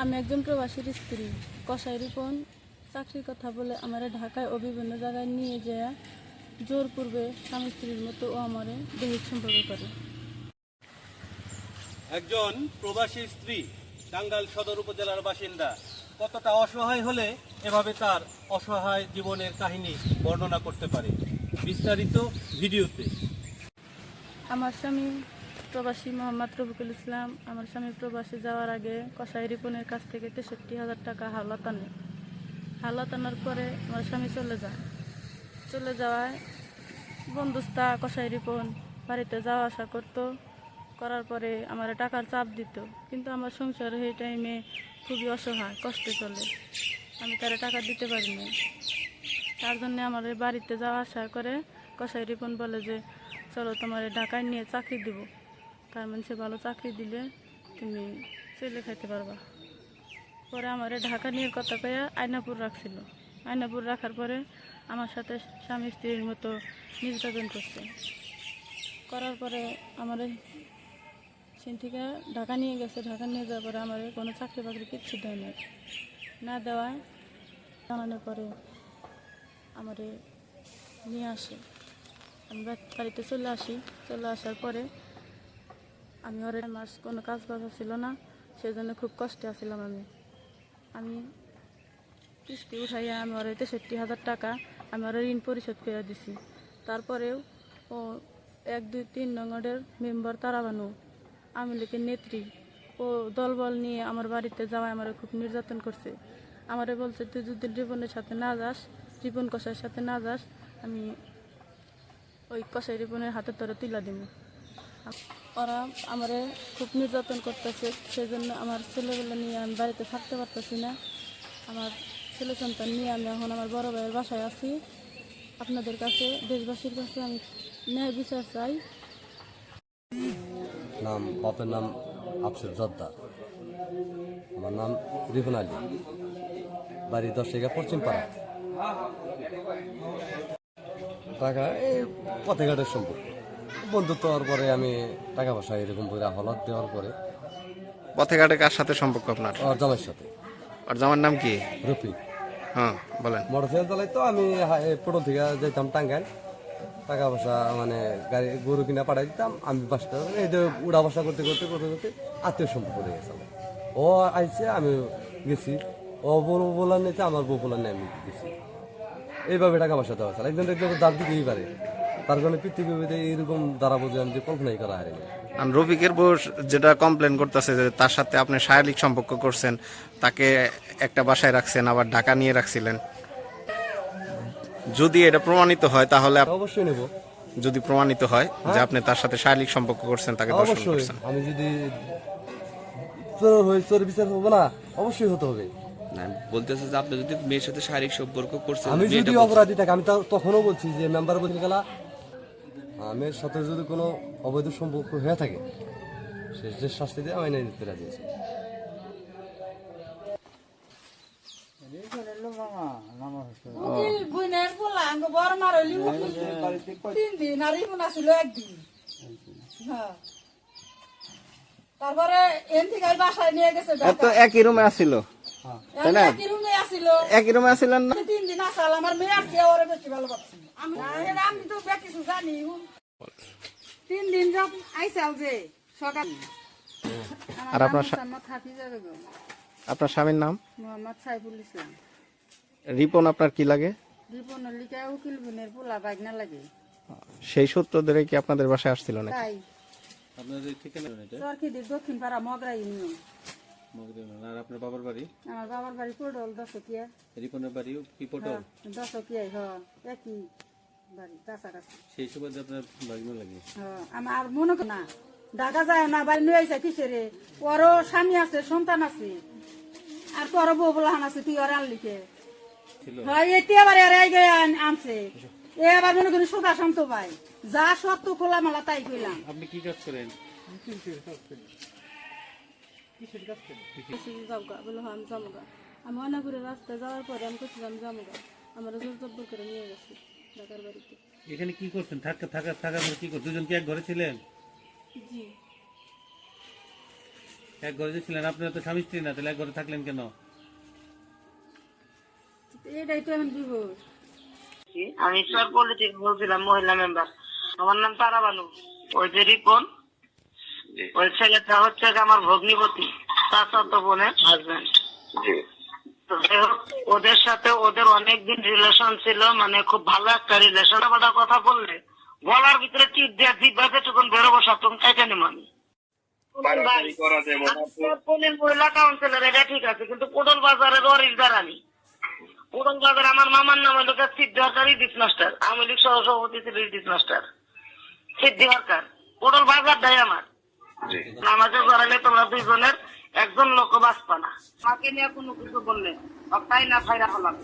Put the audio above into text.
আমি একজন প্রবাসীর স্ত্রী। কসাই রিপন চাকরির কথা বলে আমার ঢাকায় ও বিভিন্ন জায়গায় নিয়ে যায় জোর পূর্বে স্বামী স্ত্রীর মতো ও আমারে দৈহিক সম্পর্ক করে। একজন প্রবাসী স্ত্রী টাঙ্গাইল সদর উপজেলার বাসিন্দা। কতটা অসহায় হলে এভাবে তার অসহায় জীবনের কাহিনী বর্ণনা করতে পারে বিস্তারিত ভিডিওতে। আমার স্বামী প্রবাসী মোহাম্মদ রফিকুল ইসলাম, আমার স্বামী প্রবাসী যাওয়ার আগে কসাই রিপনের কাছ থেকে তেষট্টি হাজার টাকা হাওলাত আনে। হাওলাত আনার পরে আমার স্বামী চলে যায়। চলে যাওয়ায় বন্ধুস্তা কসাই রিপন বাড়িতে যাওয়া আসা করতো। করার পরে আমার টাকার চাপ দিত। কিন্তু আমার সংসার এই টাইমে খুবই অসহায়, কষ্টে চলে। আমি তারা টাকা দিতে পারিনি তার জন্য আমার বাড়িতে যাওয়া আসা করে কসাই রিপন বলে যে, চলো তোমার ঢাকায় নিয়ে চাকরি দিব। তার মানে ভালো চাকরি দিলে তুমি চলে খাইতে পারবা। পরে আমার ঢাকা নিয়ে কথা কয়ে আয়নাপুর রাখছিল। আয়নাপুর রাখার পরে আমার সাথে স্বামী স্ত্রীর মতো নির্যাতন করছে। করার পরে আমার সেন থেকে ঢাকা নিয়ে গেছে। ঢাকা নিয়ে যাওয়ার পরে আমার কোনো চাকরি বাকরি কিচ্ছু দেয় না না দেওয়ায় জানানোর পরে আমারে নিয়ে আসে। আমি বাড়িতে চলে আসি। চলে আসার পরে আমি ওর মাস কোনো কাজ বাজ ছিল না সেই জন্য খুব কষ্টে আছিলাম আমি। আমি কিস্তি উঠাইয়া আমি ওর তেষট্টি হাজার টাকা আমি ওর ঋণ পরিশোধ করে দিছি। তারপরেও ও এক, দুই, তিন নম্বরের মেম্বার তারা বানু আমি লীগের নেত্রী। ও দলবল নিয়ে আমার বাড়িতে যাওয়ায় আমার খুব নির্যাতন করছে। আমারে বলছে, তুই যদি রিপনের সাথে না যাস রিপন কষার সাথে না যাস, আমি ওই কষাই রিপনের হাতে তোরে তুলা দিব ওরা আমারে খুব নির্যাতন করতেছে সেই জন্য আমার ছেলেগুলো নিয়ে আমি বাড়িতে থাকতে পারতেছি না। আমার ছেলে সন্তান নিয়ে আমি এখন আমার বড় ভাইয়ের বাসায় আছি। আপনাদের কাছে, দেশবাসীর কাছে আমি ন্যায় বিচার চাই। নাম, বাপের নাম আফসুর জর্দার আমার নাম রিফন আলী। বাড়ি দশ টাকা পশ্চিম পাড়া। টাকা এই পথে ঘাটের সম্পর্ক। বন্ধুত্ব হওয়ার পরে আমি টাকা পয়সা এরকম করে হলাদ দেওয়ার পরে পথে ঘাটে কার সাথে সম্পর্ক আপনার? আর জামাইয়ের সাথে। আর জামার নাম কি? রফিক হ্যাঁ বলেন। মোটরসাইকেল চালাই তো আমি পটো থেকে যেতাম টাঙ্গাইল। টাকা পয়সা মানে গাড়ি গরু কিনা পাঠাই দিতাম আমি বাসটা এই যে উড়া বসা করতে করতে করতে করতে আত্মীয় সম্পর্ক হয়ে গেছে আমার। ও আইছে আমি গেছি। ও বউ বলার নিয়েছে আমার বউ বলার নিয়ে আমি গেছি। এইভাবে টাকা পয়সা দেওয়া চাল। একজন একজন দাঁত দিতেই পারে। তার কারণে পৃথিবীতে এইরকম দাঁড়াবো যে আমি কল্পনাই করা আর রফিকের বউ যেটা কমপ্লেন করতেছে যে তার সাথে আপনি শারীরিক সম্পর্ক করছেন তাকে একটা বাসায় রাখছেন আবার ঢাকা নিয়ে রাখছিলেন। যদি এটা প্রমাণিত হয় তাহলে অবশ্যই নেব। যদি প্রমাণিত হয় যে আপনি তার সাথে শারীরিক সম্পর্ক করছেন তাকে দর্শন করছেন। আমি যদি চোর বিচার হব না অবশ্যই হতে হবে। বলতেছে যে আপনি যদি মেয়ের সাথে শারীরিক সম্পর্ক করছেন আমি যদি অপরাধী থাকি আমি তখনও বলছি যে মেম্বার বলছি গেলা আমের সাথে যদি কোনো অবৈধ সম্পর্ক হয়ে থাকে সে যে শাস্তি দিয়ে আমি নিতে রাজি আছি। হ্যাঁ। তারপরে এন থেকে ওই বাসায় নিয়ে গেছে একই রুমে তাই না? একই রুমে আসিল। একই রুমে না? তিন দিন আসাল। আমার মেয়ে আর চেয়ে ওরে বেশি ভালো পাচ্ছি আমি না, এটা আমি তো কিছু জানি। তিন দিন আইসাল যে সকাল। আর আপনার আপনার স্বামীর নাম? মোহাম্মদ সাইফুল ইসলাম। রিপন আপনার কি লাগে? রিপনের লিখা উকিল বোনের পোলা বাগনা লাগে। সেই সূত্র ধরে কি আপনাদের বাসায় আসছিল না তাই। আপনাদের ঠিকানা এটা। চরকিদির দক্ষিণ পাড়া মগরা ইউনিয়ন। আর আপনার বাবার বাড়ি? আমার বাবার বাড়ি পড়ল দশকিয়া। রিপনের বাড়িও কি পটল? দশকিয়াই হ একই। বাড়ি সেই সুবাদে আপনার বাগিনা লাগে। আমার মনে কর না ঢাকা যায় না বাড়ি নিয়ে আইসা কিসেরে ওরও স্বামী আছে সন্তান আছে। আর তোর বউ বলাহান আছে তুই ওর আনলিকে হয় আবার এর আগে আনছে। এ আবার মনে করি সোদা শান্ত পাই যা সত্য খোলা মালা তাই কইলাম। আপনি কি কাজ করেন? যাবগা হ্যাঁ আমি অনাপুরে রাস্তায় যাওয়ার পরে আমি করছিলাম যাবগা আমার জোর জব্বর করে নিয়ে গেছে। ঢাকার বাড়িতে। এখানে কি করছেন? থাকা থাকা থাকার কি করছেন দুজন কি এক ঘরে ছিলেন? জি। এক ঘরে ছিলেন আপনারা তো স্বামী স্ত্রী না তাহলে এক ঘরে থাকলেন কেন? এটাই তো এখন বিপদ। আমি স্যার পলিটিক্স বলছিলাম মহিলা মেম্বার আমার নাম তারা বানু। ওই যে রিপন ওই ছেলেটা হচ্ছে আমার ভগ্নিপতি চাচাতো বোনের হাজবেন্ড ওদের সাথে ওদের অনেক দিন রিলেশন ছিল মানে খুব ভালো একটা রিলেশন আবার কথা বললে গলার ভিতরে টিপ দেওয়া জিব্বাতে তখন বেরোবো সপ্তম খাইতে নেব আমি আপনার মহিলা কাউন্সিলর এটা ঠিক আছে কিন্তু কোটল বাজারের অরিজদার আমি কোটল বাজার আমার মামার নাম হলো সিদ্ধি হরকার ইদিস মাস্টার আওয়ামী লীগ সহ ছিল ইদিস মাস্টার সিদ্ধি হরকার কোটল বাজারটাই আমার। জড়ালে তোমরা দুইজনের একজন লোক বাঁচত না। মাকে নিয়ে কোনো কিছু বললে তাই না ফাইরা হলাম।